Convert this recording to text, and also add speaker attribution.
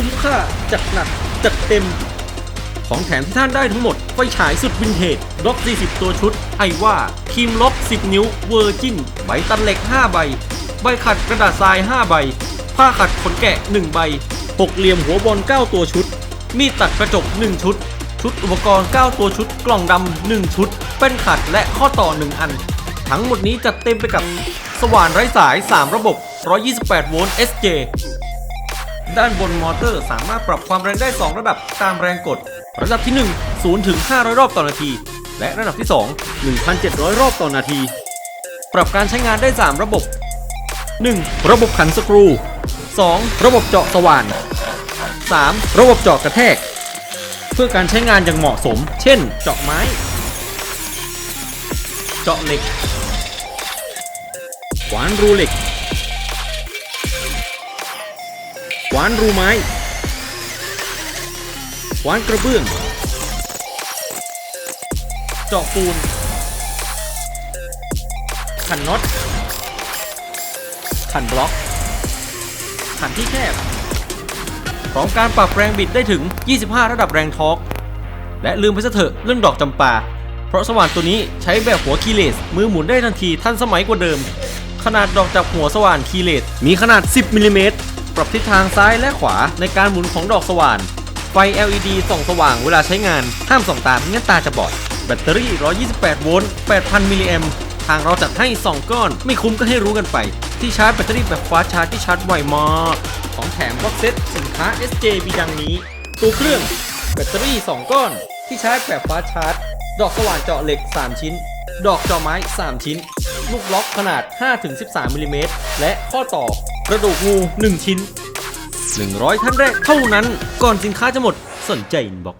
Speaker 1: คุ้มค่าจัดหนักจัดเต็ม ของแถมที่ท่านได้ทั้งหมด ไฟฉายสุดวินเทจล็อก 40 ตัวชุด ไอว่าครีมล็อก 10 นิ้วเวอร์จินใบตันเหล็ก 5 ใบ ใบขัดกระดาษทราย 5 ใบ ผ้าขัดขนแกะ 1 ใบหกเหลี่ยมหัวบอล 9 ตัวชุด มีดตัดกระจก 1 ชุด ชุดอุปกรณ์ 9 ตัวชุด กล่องดำ 1 ชุด เป็นขัดและข้อต่อ 1 อัน ทั้งหมดนี้จัดเต็มไปกับสว่านไร้สาย 3 ระบบ 128 โวลต์ SJ ด้านบนมอเตอร์สามารถปรับความแรงได้ 2 ระดับตามแรงกด ระดับที่ 1 0ถึง500 รอบต่อนาที และระดับที่ 2 1,700 รอบต่อนาที ปรับการใช้งานได้ 3 ระบบ 1. ระบบขันสกรู 2. ระบบเจาะสว่าน 3. ระบบเจาะกระแทก เพื่อการใช้งานอย่างเหมาะสม เช่น เจาะไม้ เจาะเหล็กขวานรูเหล็ก ขวานรูไม้ ขวานกระเบื้อง เจาะปูน ขันน็อต ขันบล็อก ขันที่แคบ พร้อมการปรับแรงบิดได้ถึง 25 ระดับแรงทอร์ก และลืมไปซะเถอะเรื่องดอกจำปา เพราะสว่านตัวนี้ใช้แบบหัวคีเลส มือหมุนได้ทันทีทันสมัยกว่าเดิม ขนาดดอกจับหัวสว่านคีเลสมีขนาด 10มิลลิเมตร ปรับทิศทางซ้ายและขวาในการหมุนของดอกสว่าน ไฟ LED ส่องสว่างเวลาใช้งาน ห้ามส่องตาม่งั้นตาจะบอด แบตเตอรี่ 128 โวลต์ 8,000 มิลลิแอมทางเราจัดให้ 2 ก้อน ไม่คุ้มก็ให้รู้กันไป ที่ชาร์จแบตเตอรี่แบบฟ้าชาร์จที่ชาร์จไวมากของแถมบ็อกเซตสินค้า SJ มีดังนี้ ตัวเครื่อง แบตเตอรี่ 2 ก้อน ที่ชาร์จแบบฟ้าชาร์จ ดอกสว่านเจาะเหล็ก 3 ชิ้น ดอกเจาะไม้ 3 ชิ้น ลูกล็อกขนาด 5-13มิลลิเมตรและข้อต่อ กระดูกงู 1 ชิ้น 100 ท่านแรกเท่านั้น ก่อนสินค้าจะหมดสนใจอินบ็อก